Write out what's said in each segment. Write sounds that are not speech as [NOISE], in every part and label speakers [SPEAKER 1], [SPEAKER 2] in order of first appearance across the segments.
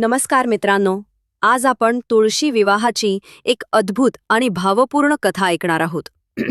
[SPEAKER 1] नमस्कार मित्रांनो आज आपण तुळशी विवाहाची एक अद्भुत आणि भावपूर्ण कथा ऐकणार आहोत. [CLEARS THROAT]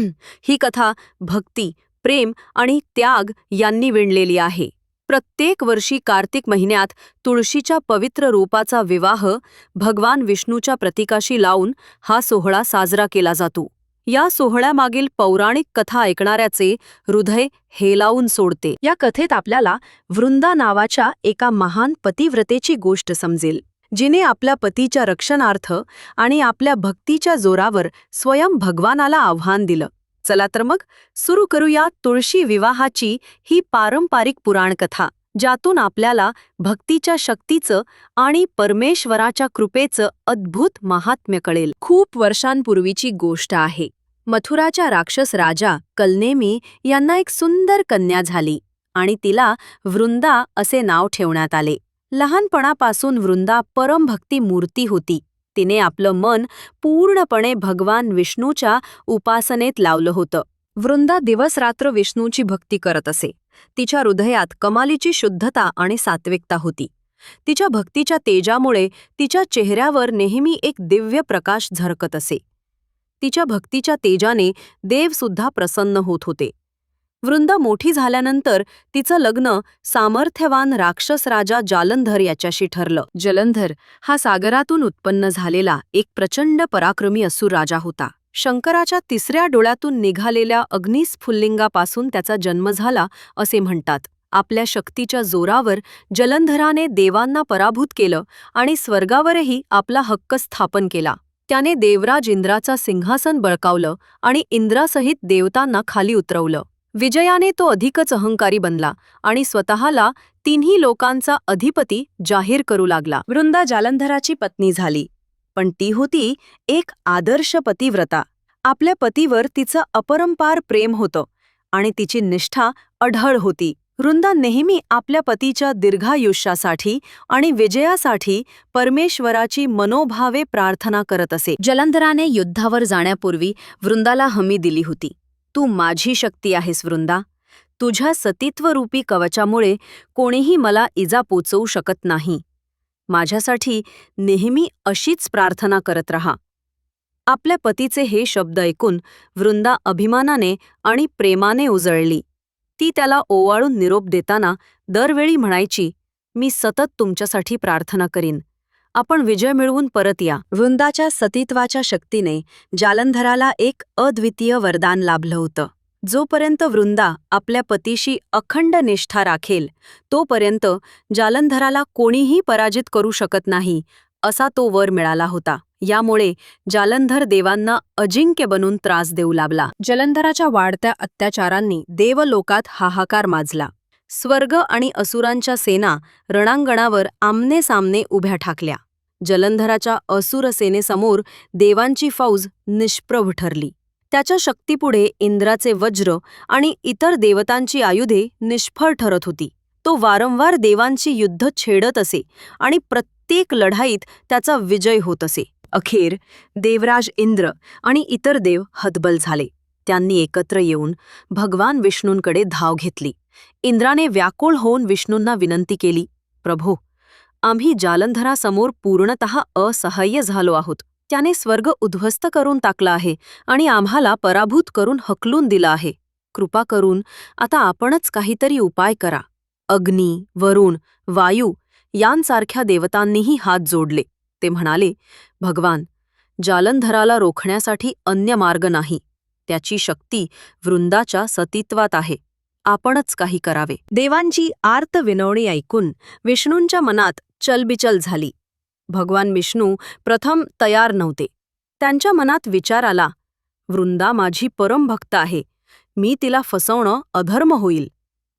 [SPEAKER 1] ही कथा भक्ती प्रेम आणि त्याग यांनी विणलेली आहे. प्रत्येक वर्षी कार्तिक महिन्यात तुळशीच्या पवित्र रूपाचा विवाह भगवान विष्णूच्या प्रतीकाशी लावून हा सोहळा साजरा केला जातो. या सोहळ्यामागील पौराणिक कथा ऐकणाऱ्याचे हृदय हेलावून सोडते. या कथेत आपल्याला वृंदा नावाच्या एका महान पतिव्रतेची गोष्ट समजेल जिने आपल्या पतीच्या रक्षणार्थ आणि आपल्या भक्तीच्या जोरावर स्वयं भगवानाला आव्हान दिलं. चला तर मग सुरू करूया तुळशी विवाहाची ही पारंपरिक पुराणकथा. ज्यातून आपल्याला भक्तीच्या शक्तीचं आणि परमेश्वराच्या कृपेचं अद्भुत महात्म्य कळेल. खूप वर्षांपूर्वीची गोष्ट आहे. मथुराच्या राक्षस राजा कलनेमी यांना एक सुंदर कन्या झाली आणि तिला वृंदा असे नाव ठेवण्यात आले. लहानपणापासून वृंदा परमभक्ती मूर्ती होती. तिने आपलं मन पूर्णपणे भगवान विष्णूच्या उपासनेत लावलं होतं. वृंदा दिवसरात्र विष्णूची भक्ती करत असे. तिच्या हृदयात कमालीची शुद्धता आणि सात्विकता होती. तिच्या भक्तीच्या तेजामुळे तिच्या चेहऱ्यावर नेहमी एक दिव्य प्रकाश झरकत असे. तिच्या भक्तीच्या तेजाने देवसुद्धा प्रसन्न होत होते. वृंदा मोठी झाल्यानंतर तिचं लग्न सामर्थ्यवान राक्षस राजा जालंधर याच्याशी ठरलं. जलंधर हा सागरातून उत्पन्न झालेला एक प्रचंड पराक्रमी असुर राजा होता. शंकराच्या तिसऱ्या डोळ्यातून निघालेल्या अग्निस्फुल्लिंगापासून त्याचा जन्म झाला असे म्हणतात. आपल्या शक्तीच्या जोरावर जलंधराने देवांना पराभूत केलं आणि स्वर्गावरही आपला हक्क स्थापन केला. त्याने देवराज इंद्राचा सिंहासन बळकावलं आणि इंद्रासहित देवतांना खाली उतरवलं. विजयाने तो अधिकच अहंकारी बनला आणि स्वतःला तिन्ही लोकांचा अधिपती जाहीर करू लागला. वृंदा जालंधराची पत्नी झाली. पण ती होती एक आदर्श पतिव्रता. आपल्या पतीवर तिचं अपरंपार प्रेम होतं आणि तिची निष्ठा अढळ होती. वृंदा नेहमी आपल्या पतीच्या दीर्घायुष्यासाठी आणि विजयासाठी परमेश्वराची मनोभावे प्रार्थना करत असे. जलंधराने युद्धावर जाण्यापूर्वी वृंदाला हमी दिली होती. तू माझी शक्ती आहेस वृंदा. तुझ्या सतीत्वरूपी कवचामुळे कोणीही मला इजा पोचवू शकत नाही. माझ्यासाठी नेहमी अशीच प्रार्थना करत रहा. आपल्या पतीचे हे शब्द ऐकून वृंदा अभिमानाने आणि प्रेमाने उजळली. ती त्याला ओवाळून निरोप देताना दरवेळी म्हणायची मी सतत तुमच्यासाठी प्रार्थना करीन. आपण विजय मिळवून परत या. वृंदाच्या सतीत्वाच्या शक्तीने जालंधराला एक अद्वितीय वरदान लाभलं होतं. जोपर्यंत वृंदा आपल्या पतीशी अखंड निष्ठा राखेल तोपर्यंत जालंधराला कोणीही पराजित करू शकत नाही असा तो वर मिळाला होता. यामुळे जालंधर देवांना अजिंक्य बनून त्रास देऊ लागला. जलंधराच्या वाढत्या अत्याचारांनी देवलोकात हाहाकार माजला. स्वर्ग आणि असुरांच्या सेना रणांगणावर आमने सामने उभ्या ठाकल्या. जलंधराच्या असुर सेनेसमोर देवांची फौज निष्प्रभ ठरली. त्याच्या शक्तीपुढे इंद्राचे वज्र आणि इतर देवतांची आयुधे निष्फळ ठरत होती. तो वारंवार देवांची युद्ध छेडत असे आणि प्रत्येक लढाईत त्याचा विजय होत असे. अखेर देवराज इंद्र आणि इतर देव हतबल झाले. त्यांनी एकत्र येऊन भगवान विष्णूंकडे धाव घेतली. इंद्राने व्याकुळ होऊन विष्णूंना विनंती केली प्रभो आम्ही जालंधरासमोर पूर्णत असहाय्य झालो आहोत. त्याने स्वर्ग उद्ध्वस्त करून टाकला आहे आणि आम्हाला पराभूत करून हकलून दिलं आहे. कृपा करून आता आपणच काहीतरी उपाय करा. अग्नी वरुण वायू यांसारख्या देवतांनीही हात जोडले. ते म्हणाले भगवान जालंधराला रोखण्यासाठी अन्य मार्ग नाही. त्याची शक्ती वृंदाच्या सतीत्वात आहे. आपणच काही करावे. देवांची आर्त विनवणी ऐकून विष्णूंच्या मनात चलबिचल झाली. भगवान विष्णू प्रथम तयार नव्हते. त्यांच्या मनात विचार आला वृंदा माझी परम भक्त आहे. मी तिला फसवणं अधर्म होईल.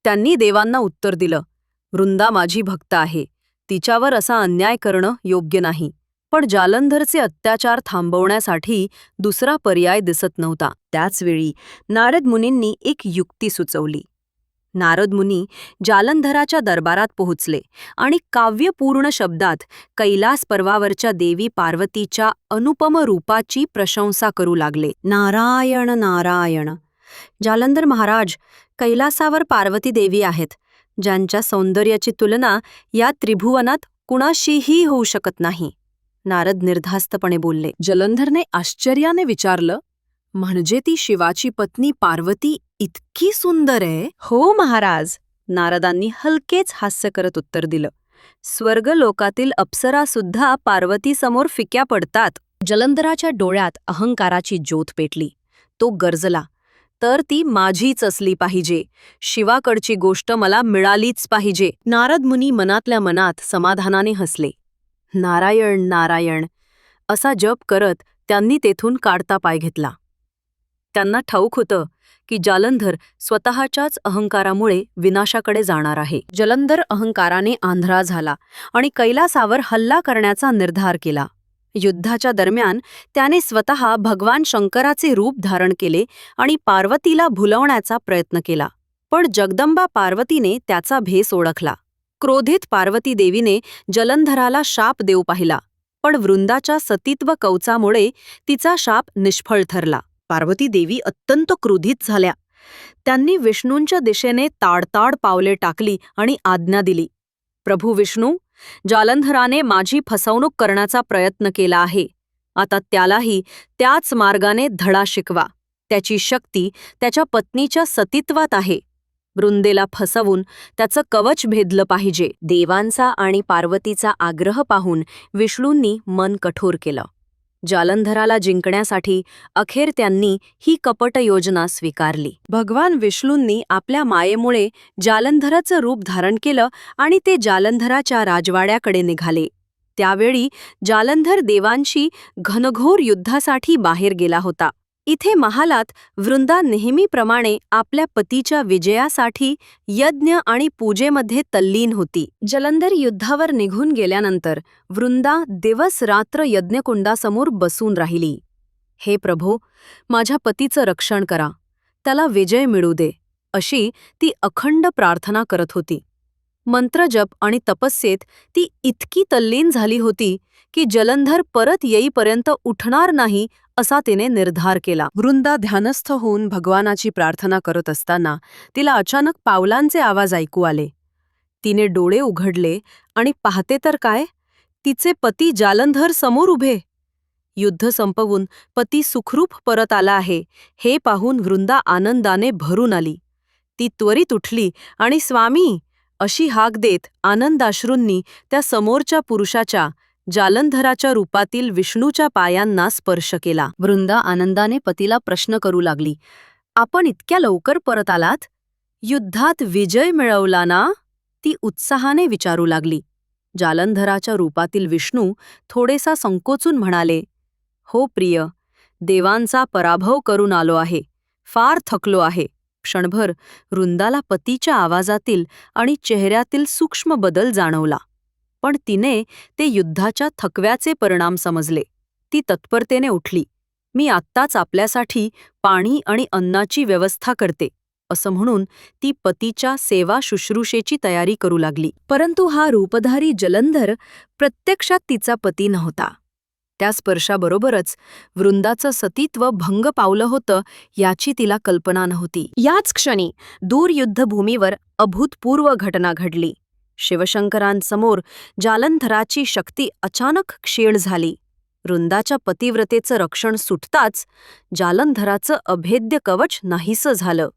[SPEAKER 1] त्यांनी देवांना उत्तर दिलं वृंदा माझी भक्त आहे. तिच्यावर असा अन्याय करणं योग्य नाही. पण जालंधरचे अत्याचार थांबवण्यासाठी दुसरा पर्याय दिसत नव्हता. त्याचवेळी नारद मुनींनी एक युक्ती सुचवली. नारद मुनी जालंधराच्या दरबारात पोहोचले आणि काव्यपूर्ण शब्दात कैलास पर्वावरच्या देवी पार्वतीच्या अनुपम रूपाची प्रशंसा करू लागले. नारायण नारायण. जालंधर महाराज कैलासावर पार्वती देवी आहेत ज्यांच्या सौंदर्याची तुलना या त्रिभुवनात कुणाशीही होऊ शकत नाही नारद निर्धास्तपणे बोलले. जलंधरने आश्चर्याने विचारलं म्हणजे ती शिवाची पत्नी पार्वती इतकी सुंदर आहे. हो महाराज. नारदांनी हलकेच हास्य करत उत्तर दिलं. स्वर्गलोकातील अप्सरासुद्धा पार्वतीसमोर फिक्या पडतात. जलंधराच्या डोळ्यात अहंकाराची ज्योत पेटली. तो गरजला. तर ती माझीच असली पाहिजे. शिवाकडची गोष्ट मला मिळालीच पाहिजे. नारद मुनी मनातल्या मनात समाधानाने हसले. नारायण नारायण. असा जप करत त्यांनी तेथून काढता पाय घेतला. त्यांना ठाऊक होतं की जालंधर स्वतःच्याच अहंकारामुळे विनाशाकडे जाणार आहे. जलंधर अहंकाराने आंधळा झाला आणि कैलासावर हल्ला करण्याचा निर्धार केला. युद्धाच्या दरम्यान त्याने स्वतः भगवान शंकराचे रूप धारण केले आणि पार्वतीला भुलवण्याचा प्रयत्न केला. पण जगदंबा पार्वतीने त्याचा भेस ओळखला. क्रोधित पार्वती देवीने जलंधराला शाप देऊ पाहिला पण वृंदाच्या सतीत्व कवचामुळे तिचा शाप निष्फळ ठरला. पार्वती देवी अत्यंत क्रोधित झाल्या. त्यांनी विष्णूंच्या दिशेने ताडताड पावले टाकली आणि आज्ञा दिली. प्रभू विष्णू जालंधराने माझी फसवणूक करण्याचा प्रयत्न केला आहे. आता त्यालाही त्याच मार्गाने धडा शिकवा. त्याची शक्ती त्याच्या पत्नीच्या सतीत्वात आहे. वृंदेला फसवून त्याचं कवच भेदलं पाहिजे. देवांचा आणि पार्वतीचा आग्रह पाहून विष्णूंनी मन कठोर केलं. जालंधराला जिंकण्यासाठी अखेर त्यांनी ही कपट योजना स्वीकारली. भगवान विष्णूंनी आपल्या मायेमुळे जालंधराचं रूप धारण केलं आणि ते जालंधराच्या राजवाड्याकडे निघाले. त्यावेळी जालंधर देवांशी घनघोर युद्धासाठी बाहेर गेला होता. इथे महालात वृंदा नेहमीप्रमाणे आपल्या पतीच्या विजयासाठी यज्ञ आणि पूजेमध्ये तल्लीन होती. जलंधर युद्धावर निघून गेल्यानंतर वृंदा दिवस रात्र यज्ञकुंडासमोर बसून राहिली. हे प्रभो माझ्या पतीचं रक्षण करा. त्याला विजय मिळू दे अशी ती अखंड प्रार्थना करत होती. मंत्रजप आणि तपस्येत ती इतकी तल्लीन झाली होती की जलंधर परत येईपर्यंत उठणार नाही असा तिने निर्धार केला. वृंदा ध्यानस्थ होऊन भगवानाची प्रार्थना करत असताना तिला अचानक पावलांचे आवाज ऐकू आले. तिने डोळे उघडले आणि पाहते तर काय? तिचे पती जालंधर समोर उभे. युद्ध संपवून पती सुखरूप परत आला आहे हे पाहून वृंदा आनंदाने भरून आली. ती त्वरित उठली आणि स्वामी अशी हाक देत आनंदाश्रूंनी त्या समोरच्या पुरुषाच्या जालंधराच्या रूपातील विष्णूच्या पायांना स्पर्श केला. वृंदा आनंदाने पतीला प्रश्न करू लागली. आपण इतक्या लवकर परत आलात? युद्धात विजय मिळवला ना? ती उत्साहाने विचारू लागली. जालंधराच्या रूपातील विष्णू थोडेसा संकोचून म्हणाले हो प्रिय देवांचा पराभव करून आलो आहे. फार थकलो आहे. क्षणभर वृंदाला पतीच्या आवाजातील आणि चेहऱ्यातील सूक्ष्म बदल जाणवला. पण तिने ते युद्धाच्या थकव्याचे परिणाम समजले. ती तत्परतेने उठली. मी आत्ताच आपल्यासाठी पाणी आणि अन्नाची व्यवस्था करते असं म्हणून ती पतीच्या सेवा शुश्रूषेची तयारी करू लागली. परंतु हा रूपधारी जलंधर प्रत्यक्षात तिचा पती नव्हता. त्या स्पर्शाबरोबरच वृंदाचं सतीत्व भंग पावलं होतं याची तिला कल्पना नव्हती. याच क्षणी दूर युद्धभूमीवर अभूतपूर्व घटना घडली. शिवशंकरांसमोर जालंधराची शक्ती अचानक क्षीण झाली. वृंदाच्या पतिव्रतेचं रक्षण सुटताच जालंधराचं अभेद्य कवच नाहीसं झालं.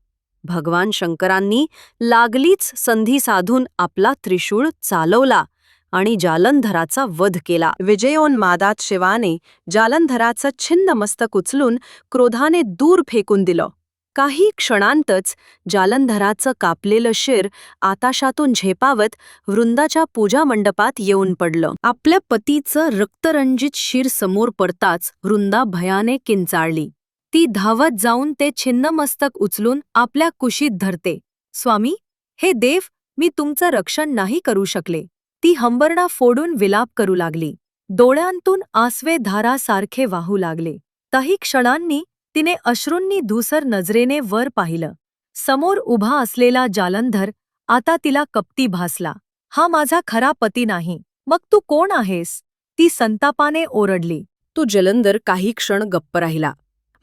[SPEAKER 1] भगवान शंकरांनी लागलीच संधी साधून आपला त्रिशूळ चालवला आणि जालंधराचा वध केला. विजयोन्मादात शिवाने जालंधराचं छिन्न मस्तक उचलून क्रोधाने दूर फेकून दिलं. काही क्षणांतच जालंधराचं कापलेलं शिर आताशातून झेपावत वृंदाच्या पूजा मंडपात येऊन पडलं. आपल्या पतीचं रक्तरंजित शिर समोर पडताच वृंदा भयाने किंचाळली. ती धावत जाऊन ते छिन्नमस्तक उचलून आपल्या कुशीत धरते. स्वामी हे देव मी तुमचं रक्षण नाही करू शकले. ती हंबरडा फोडून विलाप करू लागली. डोळ्यांतून आसवे धारासारखे वाहू लागले. काही क्षणांनी तिने अश्रूंनी धुसर नजरेने वर पाहिलं. समोर उभा असलेला जालंधर आता तिला कप्ती भासला. हा माझा खरा पती नाही. मग तू कोण आहेस? ती संतापाने ओरडली. तो जलंधर काही क्षण गप्प राहिला.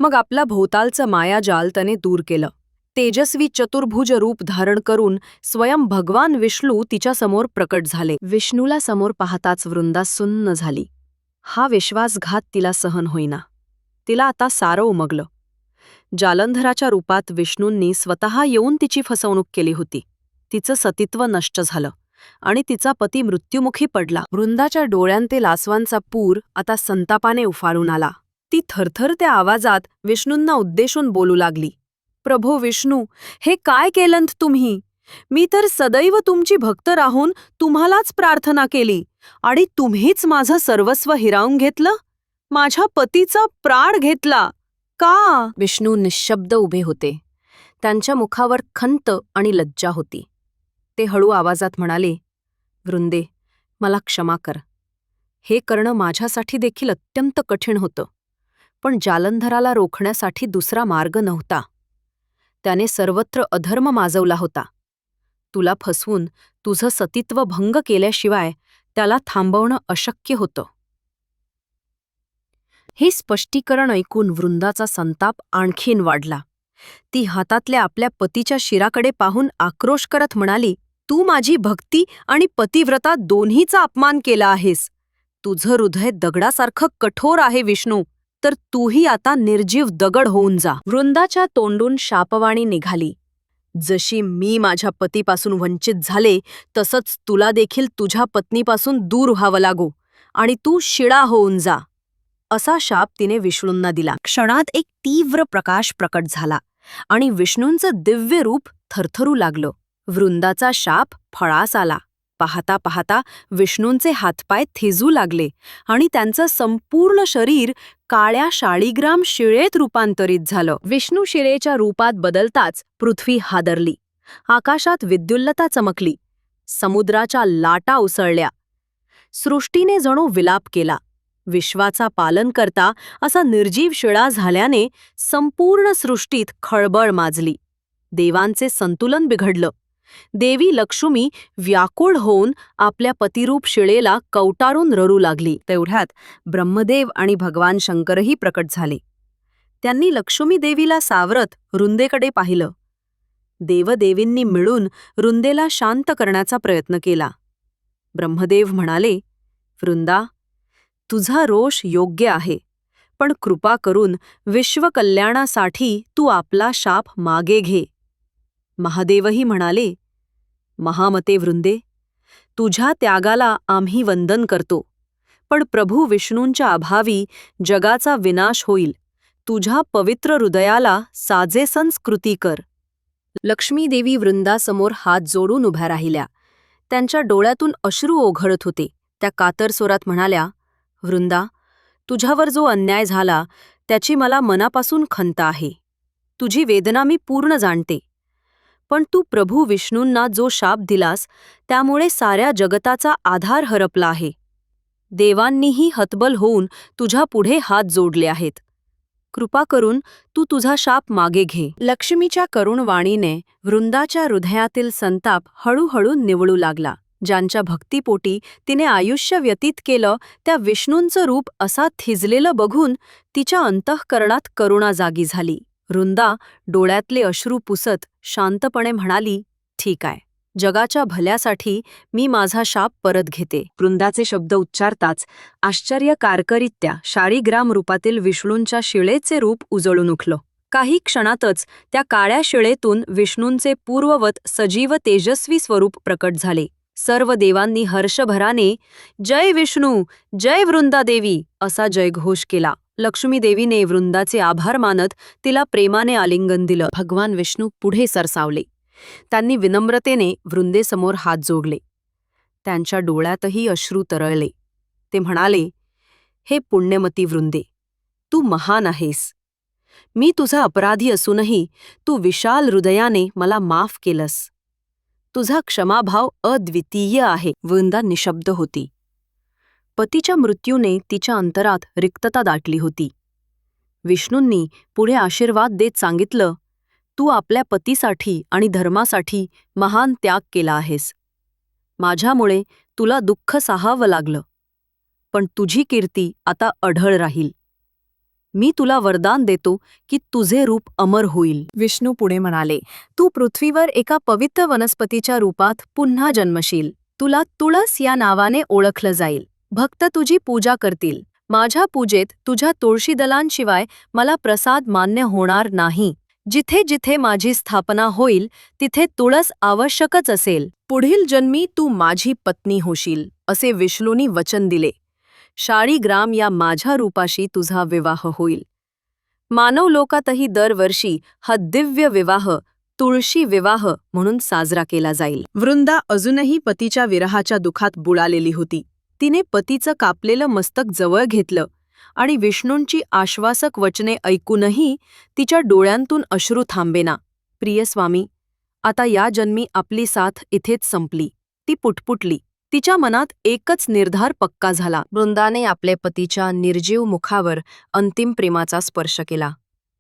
[SPEAKER 1] मग आपला भोवतालचं मायाजाल त्याने दूर केलं. तेजस्वी चतुर्भुज रूप धारण करून स्वयं भगवान विष्णू तिच्यासमोर प्रकट झाले. विष्णूला समोर पाहताच वृंदा सुन्न झाली. हा विश्वासघात तिला सहन होईना. तिला आता सारं उमगलं. जालंधराच्या रूपात विष्णूंनी स्वतः येऊन तिची फसवणूक केली होती. तिचं सतीत्व नष्ट झालं आणि तिचा पती मृत्युमुखी पडला. वृंदाच्या डोळ्यांते लासवांचा पूर आता संतापाने उफाळून आला. ती थरथर त्या आवाजात विष्णूंना उद्देशून बोलू लागली. प्रभो विष्णू हे काय केलंत तुम्ही? मी तर सदैव तुमची भक्त राहून तुम्हालाच प्रार्थना केली आणि तुम्हीच माझं सर्वस्व हिरावून घेतलं? माझ्या पतीचा प्राण घेतला. का? विष्णू निशब्द उभे होते. त्यांच्या मुखावर खंत आणि लज्जा होती. ते हळू आवाजात म्हणाले वृंदे मला क्षमा कर. हे करणं माझ्यासाठी देखील अत्यंत कठीण होतं. पण जालंधराला रोखण्यासाठी दुसरा मार्ग नव्हता. त्याने सर्वत्र अधर्म माजवला होता. तुला फसवून तुझं सतीत्व भंग केल्याशिवाय त्याला थांबवणं अशक्य होतं. हे स्पष्टीकरण ऐकून वृंदाचा संताप आणखीन वाढला. ती हातातल्या आपल्या पतीच्या शिराकडे पाहून आक्रोश करत म्हणाली तू माझी भक्ती आणि पतिव्रता दोन्हीचा अपमान केला आहेस. तुझं हृदय दगडासारखं कठोर आहे विष्णू. तर तूही आता निर्जीव दगड होऊन जा. वृंदाच्या तोंडून शापवाणी निघाली. जशी मी माझ्या पतीपासून वंचित झाले तसंच तुला देखील तुझ्या पत्नीपासून दूर व्हावं लागो आणि तू शिळा होऊन जा. असा शाप तिने विष्णूंना दिला. क्षणात एक तीव्र प्रकाश प्रकट झाला आणि विष्णूंचं दिव्य रूप थरथरू लागलं. वृंदाचा शाप फळास आला. पाहता पाहता विष्णूंचे हातपाय थिजू लागले आणि त्यांचं संपूर्ण शरीर काळ्या शाळीग्राम शिळेत रूपांतरित झालं. विष्णू शिळेच्या रूपात बदलताच पृथ्वी हादरली. आकाशात विद्युल्लता चमकली. समुद्राच्या लाटा उसळल्या. सृष्टीने जणू विलाप केला. विश्वाचा पालन करता असा निर्जीव शिळा झाल्याने संपूर्ण सृष्टीत खळबळ माजली. देवांचे संतुलन बिघडलं. देवी लक्ष्मी व्याकुळ होऊन आपल्या पतिरूप शिळेला कवटारून रडू लागली. तेवढ्यात ब्रह्मदेव आणि भगवान शंकरही प्रकट झाले. त्यांनी लक्ष्मी देवीला सावरत रुंदेकडे पाहिलं. देवदेवींनी मिळून रुंदेला शांत करण्याचा प्रयत्न केला. ब्रह्मदेव म्हणाले वृंदा तुझा रोष योग्य आहे. पण कृपा करून विश्वकल्याणासाठी तू आपला शाप मागे घे. महादेवही म्हणाले महामते वृंदे तुझ्या त्यागाला आम्ही वंदन करतो. पण प्रभू विष्णूंच्या अभावी जगाचा विनाश होईल. तुझ्या पवित्र हृदयाला साजे संस्कृती कर. लक्ष्मीदेवी वृंदासमोर हात जोडून उभ्या राहिल्या. त्यांच्या डोळ्यातून अश्रू ओघळत होते. त्या कातर स्वरात म्हणाल्या वृंदा तुझ्यावर जो अन्याय झाला त्याची मला मनापासून खंत आहे. तुझी वेदना मी पूर्ण जाणते. पण तू प्रभू विष्णूंना जो शाप दिलास त्यामुळे साऱ्या जगताचा आधार हरपला आहे. देवांनीही हतबल होऊन तुझ्या पुढे हात जोडले आहेत. कृपा करून तू तुझा शाप मागे घे. लक्ष्मीच्या करुण वाणीने वृंदाच्या हृदयातील संताप हळूहळू निवळू लागला. ज्यांच्या भक्तीपोटी तिने आयुष्य व्यतीत केलं त्या विष्णूंचं रूप असा थिजलेलं बघून तिच्या अंतःकरणात करुणा जागी झाली. वृंदा डोळ्यातले अश्रू पुसत शांतपणे म्हणाली ठीक आहे. जगाच्या भल्यासाठी मी माझा शाप परत घेते. वृंदाचे शब्द उच्चारताच आश्चर्यकारकरित्या शाळीग्राम रूपातील विष्णूंच्या शिळेचे रूप उजळून उठलं. काही क्षणातच त्या काळ्या शिळेतून विष्णूंचे पूर्ववत सजीव तेजस्वी स्वरूप प्रकट झाले. सर्व देवांनी हर्षभराने जय विष्णू जय वृंदादेवी असा जयघोष केला. लक्ष्मी देवीने वृंदाचे आभार मानत तिला प्रेमाने आलिंगन दिलं. भगवान विष्णू पुढे सरसावले. त्यांनी विनम्रतेने वृंदेसमोर हात जोडले. त्यांच्या डोळ्यातही अश्रू तरळले. ते म्हणाले हे पुण्यमती वृंदे तू महान आहेस. मी तुझा अपराधी असूनही तू विशाल हृदयाने मला माफ केलंस. तुझा क्षमाभाव अद्वितीय आहे वृंदा निशब्द होती. पतीच्या मृत्यूने तिच्या अंतरात रिक्तता दाटली होती. विष्णूंनी पुढे आशीर्वाद देत सांगितलं तू आपल्या पतीसाठी आणि धर्मासाठी महान त्याग केला आहेस. माझ्यामुळे तुला दुःख साहावं लागलं. पण तुझी कीर्ती आता अढळ राहील. मी तुला वरदान देतो की तुझे रूप अमर होईल. विष्णू पुढे म्हणाले तू पृथ्वीवर एका पवित्र वनस्पतीच्या रूपात पुन्हा जन्मशील. तुला तुळस या नावाने ओळखलं जाईल. भक्त तुझी पूजा करतील. माझ्या पूजेत तुझ्या तुळशीदलांशिवाय मला प्रसाद मान्य होणार नाही. जिथे जिथे माझी स्थापना होईल तिथे तुळस आवश्यकच असेल. पुढील जन्मी तू माझी पत्नी होशील असे विष्णूंनी वचन दिले. शाळीग्राम या माझ्या रूपाशी तुझा विवाह होईल. मानव लोकातही दरवर्षी हा दिव्य विवाह तुळशी विवाह म्हणून साजरा केला जाईल. वृंदा अजूनही पतीच्या विरहाच्या दुखात बुडालेली होती. तिने पतीचं कापलेलं मस्तक जवळ घेतलं आणि विष्णूंची आश्वासक वचने ऐकूनही तिच्या डोळ्यांतून अश्रू थांबेना. प्रिय स्वामी आता या जन्मी आपली साथ इथेच संपली. ती पुटपुटली. तिच्या मनात एकच निर्धार पक्का झाला. वृंदाने आपले पतीच्या निर्जीव मुखावर अंतिम प्रेमाचा स्पर्श केला.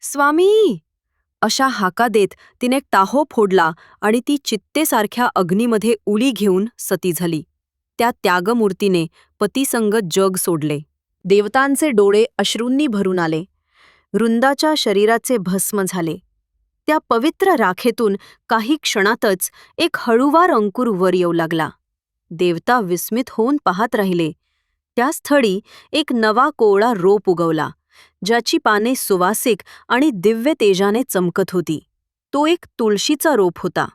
[SPEAKER 1] स्वामी! अशा हाका देत तिने टाहो फोडला आणि ती चित्तेसारख्या अग्नीमध्ये उडी घेऊन सती झाली. त्या त्यागमूर्तीने पतीसंग जग सोडले. देवतांचे डोळे अश्रूंनी भरून आले. वृंदाच्या शरीराचे भस्म झाले. त्या पवित्र राखेतून काही क्षणातच एक हळुवार अंकुर वर येऊ लागला. देवता विस्मित होऊन पाहत राहिले. त्या स्थळी एक नवा कोवळा रोप उगवला ज्याची पाने सुवासिक आणि दिव्य तेजाने चमकत होती. तो एक तुळशीचा रोप होता.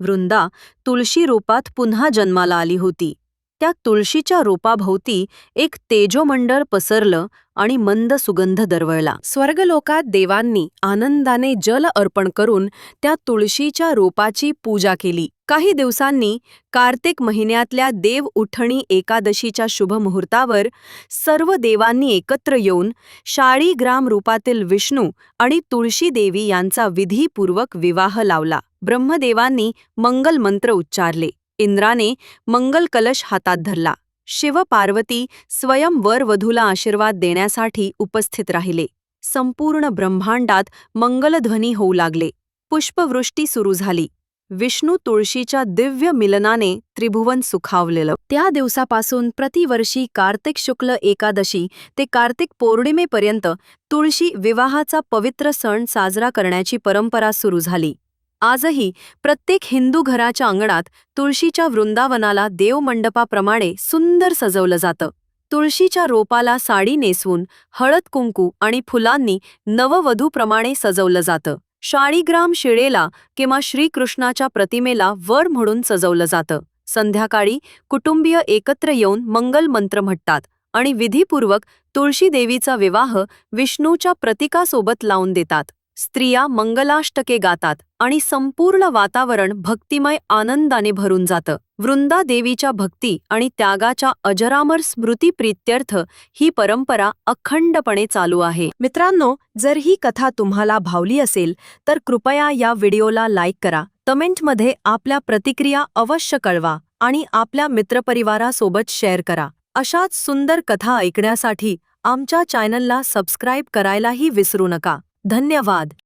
[SPEAKER 1] वृंदा तुळशी रोपात पुन्हा जन्माला आली होती. त्या तुळशीच्या रोपाभोवती एक तेजोमंडळ पसरलं आणि मंद सुगंध दरवळला. स्वर्गलोकात देवांनी आनंदाने जल अर्पण करून त्या तुळशीच्या रोपाची पूजा केली. काही दिवसांनी कार्तिक महिन्यातल्या देव उठणी एकादशीच्या शुभमुहूर्तावर सर्व देवांनी एकत्र येऊन शाळीग्राम रूपातील विष्णू आणि तुळशी देवी यांचा विधीपूर्वक विवाह लावला. ब्रह्मदेवांनी मंगल मंत्र उच्चारले. इंद्राने मंगल कलश हातात धरला. शिव पार्वती स्वयं वर वधूला आशीर्वाद देण्यासाठी उपस्थित राहिले. संपूर्ण ब्रह्मांडात मंगलध्वनी होऊ लागले. पुष्पवृष्टी सुरू झाली. विष्णू तुळशीच्या दिव्य मिलनाने त्रिभुवन सुखावलेलं. त्या दिवसापासून प्रतिवर्षी कार्तिक शुक्ल एकादशी ते कार्तिक पौर्णिमेपर्यंत तुळशी विवाहाचा पवित्र सण साजरा करण्याची परंपरा सुरू झाली. आजही प्रत्येक हिंदू घराच्या अंगणात तुळशीच्या वृंदावनाला देवमंडपाप्रमाणे सुंदर सजवलं जातं. तुळशीच्या रोपाला साडी नेसवून हळद कुंकू आणि फुलांनी नववधूप्रमाणे सजवलं जातं. शाळीग्राम शिळेला किंवा श्रीकृष्णाच्या प्रतिमेला वर म्हणून सजवलं जातं. संध्याकाळी कुटुंबीय एकत्र येऊन मंगल मंत्र म्हणतात आणि विधीपूर्वक तुळशी देवीचा विवाह विष्णूच्या प्रतिकासोबत लावून देतात. स्त्रिया मंगलाष्टके गातात आणि संपूर्ण वातावरण भक्तिमय आनंदाने भरून जातं. वृंदा देवीच्या भक्ती आणि त्यागाच्या अजरामर स्मृतीप्रित्यर्थ ही परंपरा अखंडपणे चालू आहे. मित्रांनो जर ही कथा तुम्हाला भावली असेल तर कृपया या व्हिडिओला लाईक करा. कमेंटमध्ये आपल्या प्रतिक्रिया अवश्य कळवा आणि आपल्या मित्रपरिवारासोबत शेअर करा. अशाच सुंदर कथा ऐकण्यासाठी आमच्या चॅनलला सबस्क्राईब करायलाही विसरू नका. धन्यवाद.